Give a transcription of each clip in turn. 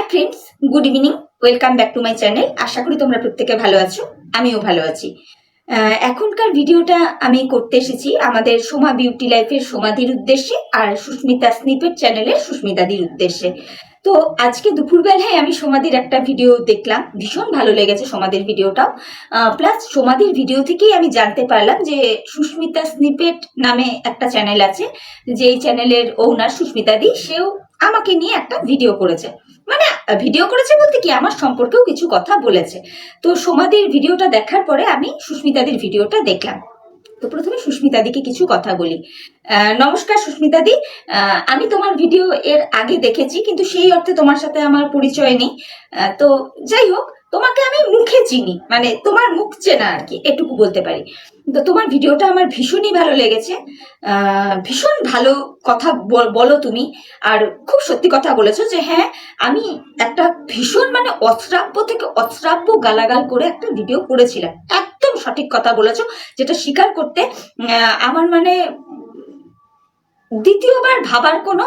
Hi friends good evening welcome back to my channel আশা করি তোমরা প্রত্যেকে ভালো আছো, আমিও ভালো আছি। এখনকার ভিডিওটা আমি করতে এসেছি আমাদের সোমা বিউটি লাইফের সোমাদির উদ্দেশ্যে আর সুস্মিতা স্নিপের চ্যানেলের সুস্মিতাদির উদ্দেশ্যে। তো আজকে দুপুরবেলায় আমি সোমাদির একটা ভিডিও দেখলাম, ভীষণ ভালো লেগেছে সোমাদির ভিডিওটাও প্লাস সোমাদির ভিডিও থেকেই আমি জানতে পারলাম যে সুস্মিতা স্নিপেট নামে একটা চ্যানেল আছে যে চ্যানেলের ওনার সুস্মিতাদি, সেও আমাকে নিয়ে একটা ভিডিও করেছে। মানে ভিডিও করেছে বলতে কি, আমার সম্পর্কেও কিছু কথা বলেছে। তো সোমাদির ভিডিওটা দেখার পরে আমি সুস্মিতাদির ভিডিওটা দেখলাম। তো প্রথমে সুস্মিতাদিকে কিছু কথা বলি। নমস্কার সুস্মিতাদি। আমি তোমার ভিডিও এর আগে দেখেছি, কিন্তু সেই অর্থে তোমার সাথে আমার পরিচয় নেই। তো যাই হোক তোমাকে আমি মুখে চিনি মানে তোমার মুখ চেনা আর কি, এটুকু বলতে পারি। তো তোমার ভিডিওটা আমার ভীষণই ভালো লেগেছে। ভীষণ ভালো কথা বলো তুমি। আর খুব সত্যি কথা বলেছ যে হ্যাঁ আমি একটা ভীষণ মানে অশ্রাব্য থেকে অশ্রাব্য গালাগাল করে একটা ভিডিও করেছিলাম। একদম সঠিক কথা বলেছ, যেটা স্বীকার করতে আমার মানে দ্বিতীয়বার ভাবার কোনো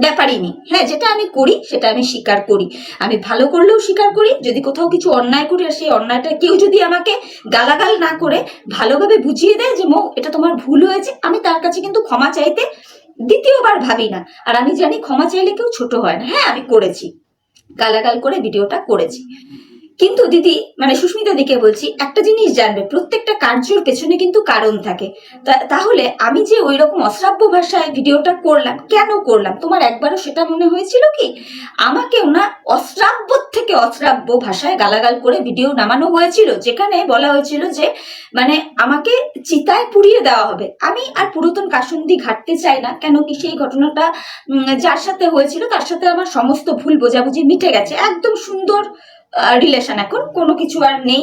ব্যাপারই নেই। হ্যাঁ যেটা আমি করি, সেটা আমি স্বীকার করি। আমি ভালো করলেও স্বীকার করি, যদি কোথাও কিছু অন্যায় করি আর সেই অন্যায়টা কেউ যদি আমাকে গালাগাল না করে ভালোভাবে বুঝিয়ে দেয় যে, মো, এটা তোমার ভুল হয়েছে, আমি তার কাছে কিন্তু ক্ষমা চাইতে দ্বিতীয়বার ভাবি না। আর আমি জানি ক্ষমা চাইলে কেউ ছোট হয় না। হ্যাঁ আমি করেছি। গালাগাল করে ভিডিওটা করেছি। কিন্তু দিদি মানে সুস্মিতা দিকে বলছি, একটা জিনিস জানবে, প্রত্যেকটা কার্যর পেছনে কিন্তু কারণ থাকে। তাহলে আমি যে ওই রকম অশ্রাব্য ভাষায় ভিডিওটা করলাম, কেন করলাম? তোমার একবারও সেটা মনে হয়েছিল কি? আমাকে ওনা অশ্রাব্য থেকে অশ্রাব্য ভাষায় গালাগাল করে ভিডিও নামানো হয়েছিল, যেখানে বলা হয়েছিল যে মানে আমাকে চিতায় পুড়িয়ে দেওয়া হবে। আমি আর পুরাতন কাসুন্দি ঘাটতে চাই না, কেন কি সেই ঘটনাটা যার সাথে হয়েছিল, তার সাথে আমার সমস্ত ভুল বোঝাবুঝি মিটে গেছে। একদম সুন্দর রিলেশন এখন, কোনো কিছু আর নেই।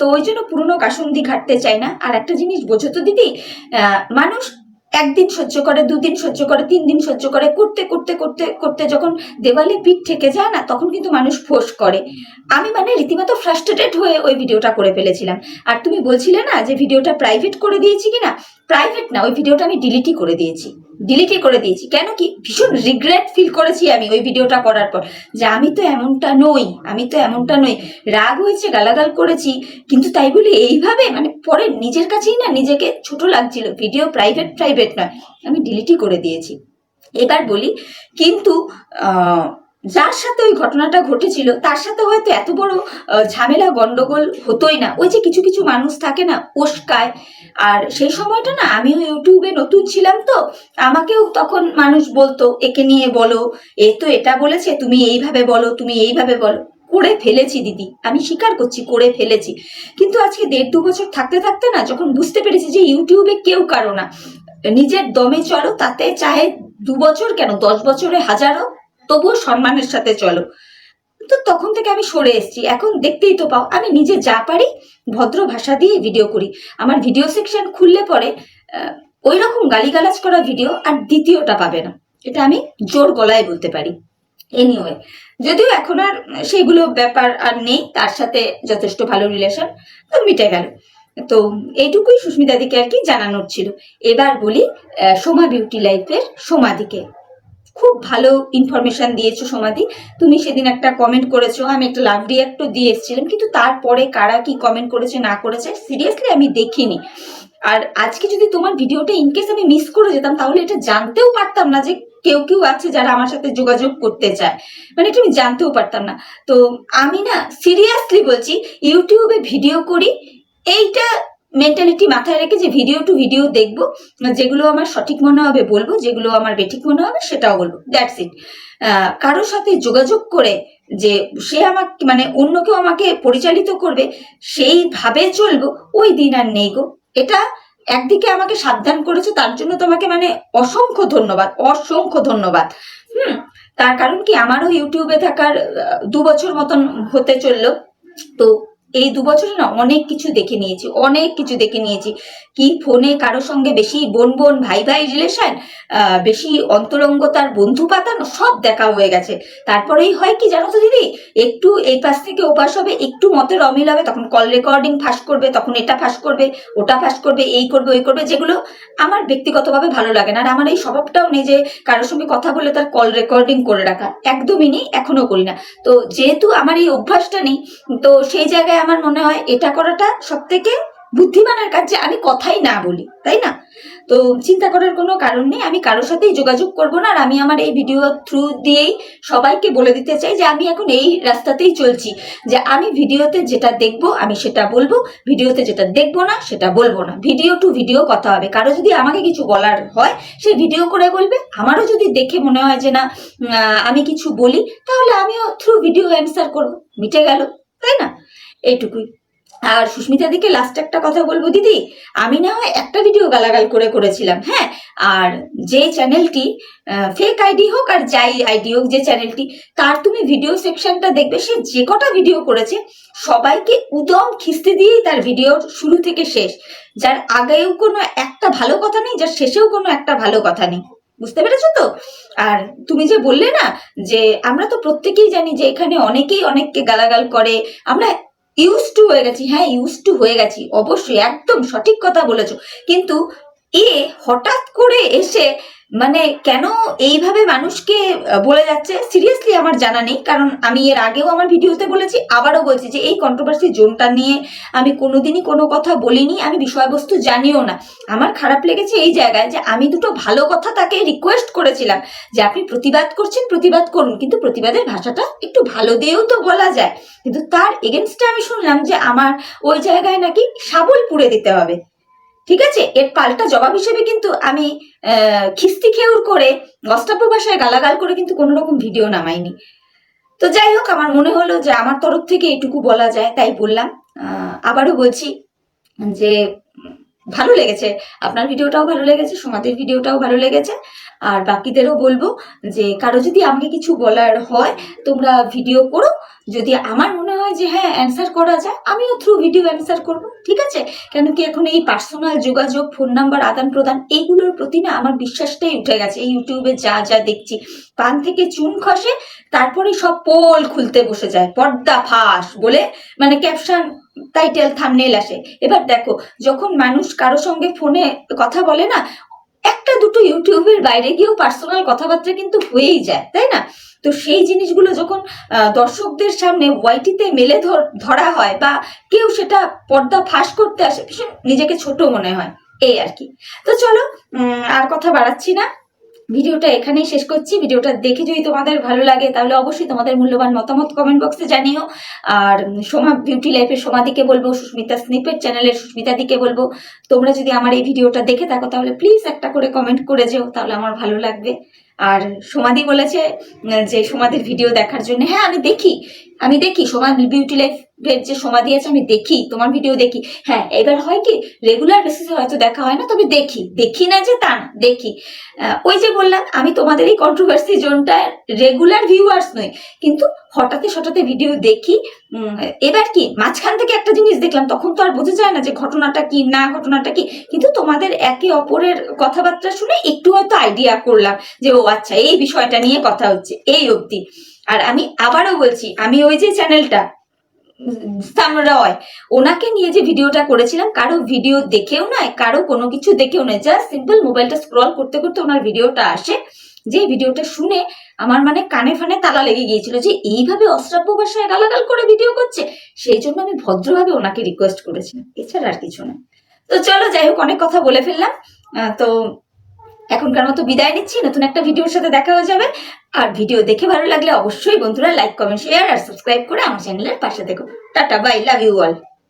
তো ওই জন্য পুরনো কাসুন্দি ঘাটতে চাই না। আর একটা জিনিস বোঝো তো দিদি মানুষ একদিন সহ্য করে, দুদিন সহ্য করে, তিন দিন সহ্য করে, করতে করতে করতে করতে যখন দেওয়ালে পিঠ থেকে যায় না, তখন কিন্তু মানুষ ফোঁস করে। আমি মানে রীতিমতো ফ্রাস্ট্রেটেড হয়ে ওই ভিডিওটা করে ফেলেছিলাম। আর তুমি বলছিলে না যে ভিডিওটা প্রাইভেট করে দিয়েছি কিনা? প্রাইভেট না ওই ভিডিওটা আমি ডিলিটই করে দিয়েছি। ডিলিটই করে দিয়েছি। কেন কি? ভীষণ রিগ্রেট ফিল করেছি আমি ওই ভিডিওটা করার পর। যে আমি তো এমনটা নই, আমি তো এমনটা নই। রাগ হয়েছে, গালাগাল করেছি, কিন্তু তাই বলে এইভাবে মানে পরে নিজের কাছেই না, নিজেকে ছোট লাগছিল। ভিডিও প্রাইভেট প্রাইভেট নয়। আমি ডিলিটই করে দিয়েছি। এবার বলি, কিন্তু যার সাথে ওই ঘটনাটা ঘটেছিল, তার সাথে হয়তো এত বড় ঝামেলা, গন্ডগোল হতোই না। ওই যে কিছু কিছু মানুষ থাকে না, উস্কায় আর সেই সময়টা না, আমিও ইউটিউবে নতুন ছিলাম তো, আমাকেও তখন মানুষ বলতো, একে নিয়ে বলো, এ তো এটা বলেছে, তুমি এইভাবে বলো, তুমি এইভাবে বলো। করে ফেলেছি দিদি, আমি স্বীকার করছি, করে ফেলেছি। কিন্তু আজকে দেড় দু বছর থাকতে থাকতে না, যখন বুঝতে পেরেছি যে ইউটিউবে কেউ কারও না, নিজের দমে চলো, তাতে চাহে দু বছর কেন, দশ বছরে হাজারো তবুও সম্মানের সাথে চলো। তো তখন থেকে আমি সরে এসেছি। এখন দেখতেই তো পাও, আমি নিজে যা পারি ভদ্র ভাষা দিয়ে ভিডিও করি। আমার ভিডিও সেকশন খুললে পরে ওই রকম গালিগালাজ করা ভিডিও আর দ্বিতীয়টা পাবে না। এটা আমি জোর গলায় বলতে পারি। এনিওয়ে যদিও এখন আর সেইগুলো ব্যাপার আর নেই, তার সাথে যথেষ্ট ভালো রিলেশন তো মিটে গেল। তো এইটুকুই সুস্মিতাদিকে আর কি জানানোর ছিল। এবার বলি সোমা বিউটি লাইফের সোমাদিকে খুব ভালো ইনফরমেশন দিয়েছ সমাধি তুমি সেদিন একটা কমেন্ট করেছ, আমি একটা লাভ রিয়াক্টও দিয়ে এসেছিলাম, কিন্তু তারপরে কারা কি কমেন্ট করেছে, না করেছে সিরিয়াসলি আমি দেখিনি। আর আজকে যদি তোমার ভিডিওটা ইনকেস আমি মিস করে যেতাম, তাহলে এটা জানতেও পারতাম না যে কেউ কেউ আছে যারা আমার সাথে যোগাযোগ করতে চায়। মানে এটা আমি জানতেও পারতাম না। তো আমি না সিরিয়াসলি বলছি, ইউটিউবে ভিডিও করি, এইটা মেন্টালিটি মাথায় রেখে যে ভিডিও টু ভিডিও দেখব, যেগুলো আমার সঠিক মনে হবে বলব, যেগুলো আমার বেঠিক মনে হবে সেটাও বলব। দ্যাটস ইট কারোর সাথে যোগাযোগ করে যে সে আমাকে মানে অন্য কেউ আমাকে পরিচালিত করবে, সেইভাবে চলবো, ওই দিন আর নেই গো। এটা একদিকে আমাকে সাবধান করেছে, তার জন্য তোমাকে মানে অসংখ্য ধন্যবাদ অসংখ্য ধন্যবাদ। হুম, তার কারণ কি, আমারও ইউটিউবে থাকার দু বছর মতন হতে চলল। তো এই দু বছরে না অনেক কিছু দেখে নিয়েছি, অনেক কিছু দেখে নিয়েছি। কি ফোনে কারোর সঙ্গে বেশি বোন বোন ভাই ভাই রিলেশন বেশি অন্তরঙ্গতার বন্ধু পাতানো সব দেখা হয়ে গেছে। তারপরেই হয় কি জানো তো দিদি? একটু এই পাশ থেকে ও পাশ হবে, একটু মতের অমিল হবে, তখন কল রেকর্ডিং ফাঁস করবে, তখন এটা ফাঁস করবে, ওটা ফাঁস করবে, এই করবে, ওই করবে, যেগুলো আমার ব্যক্তিগতভাবে ভালো লাগে না। আর আমার এই স্বভাবটাও নেই যে কারোর সঙ্গে কথা বলে তার কল রেকর্ডিং করে রাখা। একদমই নেই, এখনও করি না। তো যেহেতু আমার এই অভ্যাসটা নেই, তো সেই জায়গায় আমার মনে হয় এটা করাটা সব থেকে বুদ্ধিমানের কাজ যে আমি কথাই না বলি, তাই না? তো চিন্তা করার কোনো কারণ নেই, আমি কারোর সাথেই যোগাযোগ করব না আর আমি আমার এই ভিডিও থ্রু দিয়েই সবাইকে বলে দিতে চাই যে আমি এখন এই রাস্তাতেই চলছি, যে আমি ভিডিওতে যেটা দেখব আমি সেটা বলব ভিডিওতে যেটা দেখব না সেটা বলব না। ভিডিও টু ভিডিও কথা হবে। কারও যদি আমাকে কিছু বলার হয়, সে ভিডিও করে বলবে। আমারও যদি দেখে মনে হয় যে না আমি কিছু বলি, তাহলে আমিও থ্রু ভিডিও অ্যান্সার করব। মিটে গেল, তাই না? এইটুকুই। আর সুস্মিতা দিকে লাস্ট একটা কথা বলব, দিদি। আমি না হয় একটা ভিডিও গালাগাল করে করেছিলাম হ্যাঁ? আর যে চ্যানেলটি ফেক আইডি হোক আর যাই আইডি হোক যে চ্যানেলটি তার তুমি ভিডিও সেকশনটা দেখবে, সে যে কটা ভিডিও করেছে, সবাইকে উদম খিস্তি দিয়েই তার ভিডিও শুরু থেকে শেষ। যার আগেও কোনো একটা ভালো কথা নেই, যার শেষেও কোনো একটা ভালো কথা নেই। বুঝতে পেরেছ তো? আর তুমি যে বললে না, যে আমরা তো প্রত্যেকেই জানি যে এখানে অনেকেই অনেককে গালাগাল করে, আমরা ইউজ টু হয়ে গেছি হ্যাঁ ইউজ টু হয়ে গেছি, অবশ্যই, একদম সঠিক কথা বলেছ। কিন্তু এ হঠাৎ করে এসে মানে কেন এইভাবে মানুষকে বলে যাচ্ছে? সিরিয়াসলি আমার জানা নেই, কারণ আমি এর আগেও আমার ভিডিওতে বলেছি, আবারও বলছি যে এই কন্ট্রোভার্সি জোনটা নিয়ে আমি কোনোদিনই কোনো কথা বলিনি, আমি বিষয়বস্তু জানিও না। আমার খারাপ লেগেছে এই জায়গায় যে আমি দুটো ভালো কথা তাকে রিকোয়েস্ট করেছিলাম, যে আপনি প্রতিবাদ করছেন, প্রতিবাদ করুন, কিন্তু প্রতিবাদের ভাষাটা একটু ভালো দিয়েও তো বলা যায়। কিন্তু তার এগেনস্টে আমি শুনলাম যে আমার ওই জায়গায় নাকি শাবল পুড়ে দিতে হবে। ঠিক আছে? এর পাল্টা জবাব হিসেবে কিন্তু আমি খিস্তি খেউর করে, অষ্টাব্য ভাষায় গালাগাল করে কিন্তু কোনো রকম ভিডিও নামাইনি। তো যাই হোক, আমার মনে হলো যে আমার তরফ থেকে এটুকু বলা যায়, তাই বললাম। আবারও বলছি যে ভালো লেগেছে। আপনার ভিডিওটাও ভালো লেগেছে সোমাদের ভিডিওটাও ভালো লেগেছে। আর বাকিদেরও বলব যে, কারও যদি আমাকে কিছু বলার হয়, তোমরা ভিডিও করো। যদি আমার মনে হয় যে হ্যাঁ অ্যান্সার করা যায়, আমিও থ্রু ভিডিও অ্যান্সার করব, ঠিক আছে? কেন কি এখন এই পার্সোনাল যোগাযোগ ফোন নাম্বার আদান প্রদান এইগুলোর প্রতি না আমার বিশ্বাসটাই উঠে গেছে। এই ইউটিউবে যা যা দেখছি পান থেকে চুন খসে তারপরে সব পোল খুলতে বসে যায়, পর্দা ফাঁস বলে মানে ক্যাপশন টাইটেল থামনেল আসে। এবার দেখো, যখন মানুষ কারও সঙ্গে ফোনে কথা বলে না একটা দুটো ইউটিউবের বাইরে গিয়েও পার্সোনাল কথাবার্তা কিন্তু হয়েই যায়, তাই না? তো সেই জিনিসগুলো যখন দর্শকদের সামনে ওয়াইটিতে মেলে ধর- হয় বা কেউ সেটা পর্দা ফাঁস করতে আসে, ভীষণ নিজেকে ছোট মনে হয়, এই আর কি। তো চলো আর কথা বাড়াচ্ছি না। ভিডিওটা এখানেই শেষ করছি। ভিডিওটা দেখে যদি তোমাদের ভালো লাগে, তাহলে অবশ্যই তোমাদের মূল্যবান মতামত কমেন্ট বক্সে জানিও। আর সোমা বিউটি লাইফের সোমাদিকে বলব, সুস্মিতা স্নিপের চ্যানেলের সুস্মিতা দিকে বলব। তোমরা যদি আমার এই ভিডিওটা দেখে থাকো, তাহলে প্লিজ একটা করে কমেন্ট করে যেও, তাহলে আমার ভালো লাগবে। আর সোমাদি বলেছে যে সোমাদির ভিডিও দেখার জন্য হ্যাঁ আমি দেখি আমি দেখি, সোমা বিউটি লাইফের যে সোমাদি আছে আমি দেখি, তোমার ভিডিও দেখি। হ্যাঁ এবার হয় কি রেগুলার বেসিসে হয়তো দেখা হয় না, তবে দেখি। দেখি না যে তা দেখি। ওই যে বললাম, আমি তোমাদের এই কন্ট্রোভার্সি জোনটার রেগুলার ভিউয়ার্স নই, কিন্তু হঠাৎ হঠাৎ ভিডিও দেখি এবার কি, মাঝখান থেকে একটা জিনিস দেখলাম, তখন তো আর বোঝা যায় না যে ঘটনাটা কি, না ঘটনাটা কি, কিন্তু তোমাদের একে অপরের কথাবার্তা শুনে একটু হয়তো আইডিয়া করলাম যে, ও আচ্ছা এই বিষয়টা নিয়ে কথা হচ্ছে, এই অবধি। আর আমি আবারও বলছি, আমি ওই যে চ্যানেলটা রয় ওনাকে নিয়ে যে ভিডিওটা করেছিলাম, কারও ভিডিও দেখেও নয় কারও কোনো কিছু দেখেও নয় জাস্ট সিম্পল মোবাইলটা স্ক্রল করতে করতে ওনার ভিডিওটা আসে। যে ভিডিওটা শুনে আমার মানে কানে ফানে তালা লেগে গিয়েছিল যে এইভাবে অশ্রাব্য ভাষায় গালাগাল করে ভিডিও করছে, সেই জন্য আমি ভদ্রভাবে ওনাকে রিকোয়েস্ট করেছিলাম। এছাড়া আর কিছু না। তো চলো যাই হোক, অনেক কথা বলে ফেললাম। তো এখনকার মতো বিদায় নিচ্ছি। নতুন একটা ভিডিওর সাথে দেখা হয়ে যাবে। আর ভিডিও দেখে ভালো লাগলে অবশ্যই বন্ধুরা লাইক কমেন্ট শেয়ার আর সাবস্ক্রাইব করে আমার চ্যানেলের পাশে দেখো tata bye love you all